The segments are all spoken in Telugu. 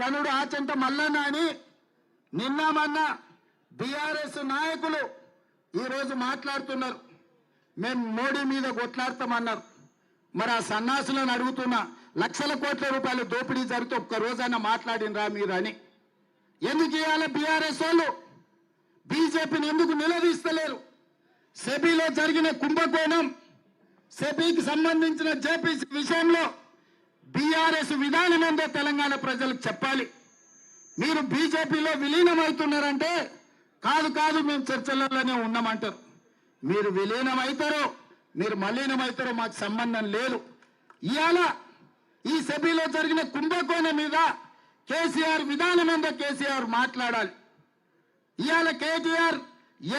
గనుడు ఆచంట మల్లన్న అని నిన్న మొన్న బీఆర్ఎస్ నాయకులు ఈరోజు మాట్లాడుతున్నారు. మేము మోడీ మీద కొట్లాడతామన్నారు. మరి ఆ సన్నాసులను అడుగుతున్నా లక్షల కోట్ల రూపాయలు దోపిడీ జరిగితే ఒక్క రోజైనా మాట్లాడినరా మీరు అని. ఎందుకు ఇవాళ బీఆర్ఎస్ వాళ్ళు? బీజేపీని ఎందుకు నిలదీస్తలేరు? సెబీలో జరిగిన కుంభకోణం సెబీకి సంబంధించిన జేపీసీ విషయంలో బీఆర్ఎస్ విధానం ఏందో తెలంగాణ ప్రజలకు చెప్పాలి. మీరు బీజేపీలో విలీనమవుతున్నారంటే కాదు కాదు మేము చర్చలలోనే ఉన్నామంటారు. మీరు విలీనమవుతారో మీరు మలీనమవుతారో మాకు సంబంధం లేదు. ఇవాళ ఈ సభలో జరిగిన కుంభకోణం మీద కేసీఆర్ విధానం ఏందో కేసీఆర్ మాట్లాడాలి. ఇవాళ కేటీఆర్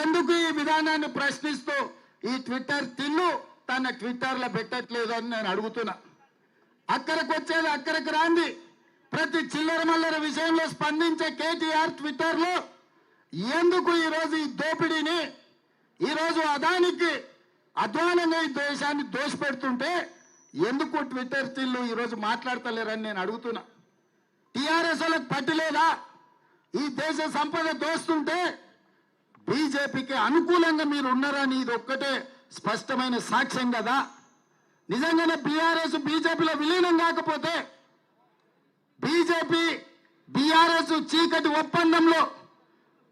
ఎందుకు ఈ విధానాన్ని ప్రశ్నిస్తూ ఈ ట్విట్టర్ తిన్ను తన ట్విట్టర్లో పెట్టట్లేదు అని నేను అడుగుతున్నా. అక్కడికి వచ్చేది అక్కడికి రాంది. ప్రతి చిల్లర మల్లర విషయంలో స్పందించే కేటీఆర్ ట్విట్టర్లో ఎందుకు ఈరోజు ఈ దోపిడీని ఈరోజు అదానికి అధ్వానంగా ఈ దేశాన్ని దోషపెడుతుంటే ఎందుకు ట్విట్టర్ తిల్లు ఈరోజు మాట్లాడతలేరని నేను అడుగుతున్నా. టీఆర్ఎస్ వాళ్ళకి పట్టిలేదా? ఈ దేశ సంపద దోస్తుంటే బీజేపీకి అనుకూలంగా మీరు ఉన్నారని ఇది ఒక్కటే స్పష్టమైన సాక్ష్యం కదా. నిజంగానే బీఆర్ఎస్ బీజేపీలో విలీనం కాకపోతే బీజేపీ బీఆర్ఎస్ చీకటి ఒప్పందంలో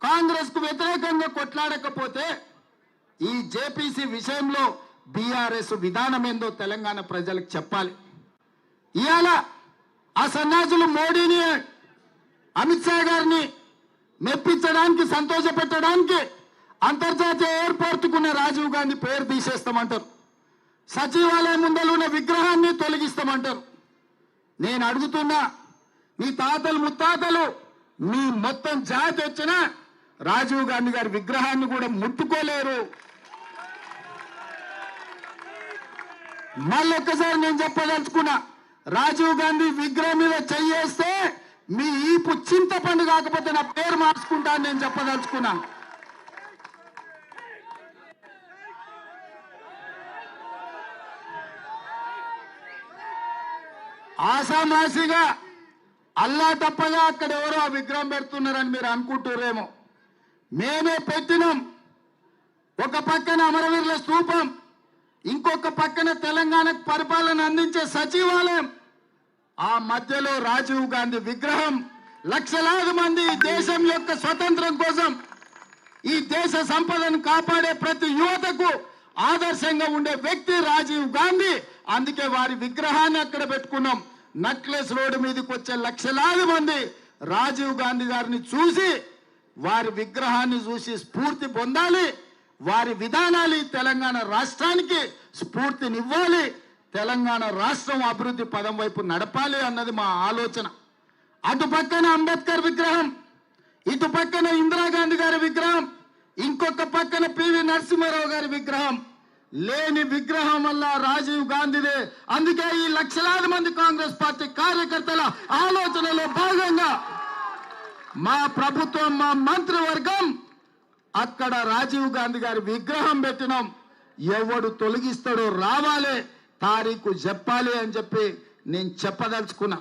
కాంగ్రెస్కు వ్యతిరేకంగా కొట్లాడకపోతే ఈ జేపీసీ విషయంలో బీఆర్ఎస్ విధానం ఏందో తెలంగాణ ప్రజలకు చెప్పాలి. ఇవాళ ఆ సన్యాసులు మోడీని అమిత్ షా గారిని మెప్పించడానికి సంతోషపెట్టడానికి అంతర్జాతీయ ఎయిర్పోర్టుకున్న రాజీవ్ గాంధీ పేరు తీసేస్తామంటారు. సచివాలయం ముందలున్న ఉన్న విగ్రహాన్ని తొలగిస్తామంటారు. నేను అడుగుతున్నా మీ తాతలు ముత్తాతలు మీ మొత్తం జాతి వచ్చిన రాజీవ్ గాంధీ గారి విగ్రహాన్ని కూడా ముట్టుకోలేరు. మళ్ళీ ఒక్కసారి నేను చెప్పదలుచుకున్నా రాజీవ్ గాంధీ విగ్రహం మీద చెయ్యేస్తే మీ ఈపు చింతపండు కాకపోతే నా పేరు మార్చుకుంటా నేను చెప్పదలుచుకున్నా. ఆసామాసిగా అల్లా తప్పగా అక్కడ ఎవరో ఆ విగ్రహం పెడుతున్నారని మీరు అనుకుంటున్నారేమో మేమే పెట్టినాం. ఒక పక్కన అమరవీరుల స్థూపం ఇంకొక పక్కన తెలంగాణకు పరిపాలన అందించే సచివాలయం ఆ మధ్యలో రాజీవ్ గాంధీ విగ్రహం. లక్షలాది మంది ఈ దేశం యొక్క స్వతంత్రం కోసం ఈ దేశ సంపదను కాపాడే ప్రతి యువతకు ఆదర్శంగా ఉండే వ్యక్తి రాజీవ్ గాంధీ. అందుకే వారి విగ్రహాన్ని అక్కడ పెట్టుకున్నాం. నక్లెస్ రోడ్డు మీదకి వచ్చే లక్షలాది మంది రాజీవ్ గాంధీ గారిని చూసి వారి విగ్రహాన్ని చూసి స్ఫూర్తి పొందాలి. వారి విధానాలు తెలంగాణ రాష్ట్రానికి స్ఫూర్తినివ్వాలి. తెలంగాణ రాష్ట్రం అభివృద్ధి పదం వైపు నడపాలి అన్నది మా ఆలోచన. అటు పక్కన అంబేద్కర్ విగ్రహం ఇటు పక్కన ఇందిరాగాంధీ గారి విగ్రహం ఇంకొక పక్కన పివి నరసింహారావు గారి విగ్రహం లేని విగ్రహం వల్ల రాజీవ్ గాంధీదే. అందుకే ఈ లక్షలాది మంది కాంగ్రెస్ పార్టీ కార్యకర్తల ఆలోచనలో భాగంగా మా ప్రభుత్వం మా మంత్రివర్గం అక్కడ రాజీవ్ గాంధీ గారి విగ్రహం పెట్టినాం. ఎవడు తొలగిస్తాడో రావాలి తారీఖు చెప్పాలి అని చెప్పి నేను చెప్పదలుచుకున్నా.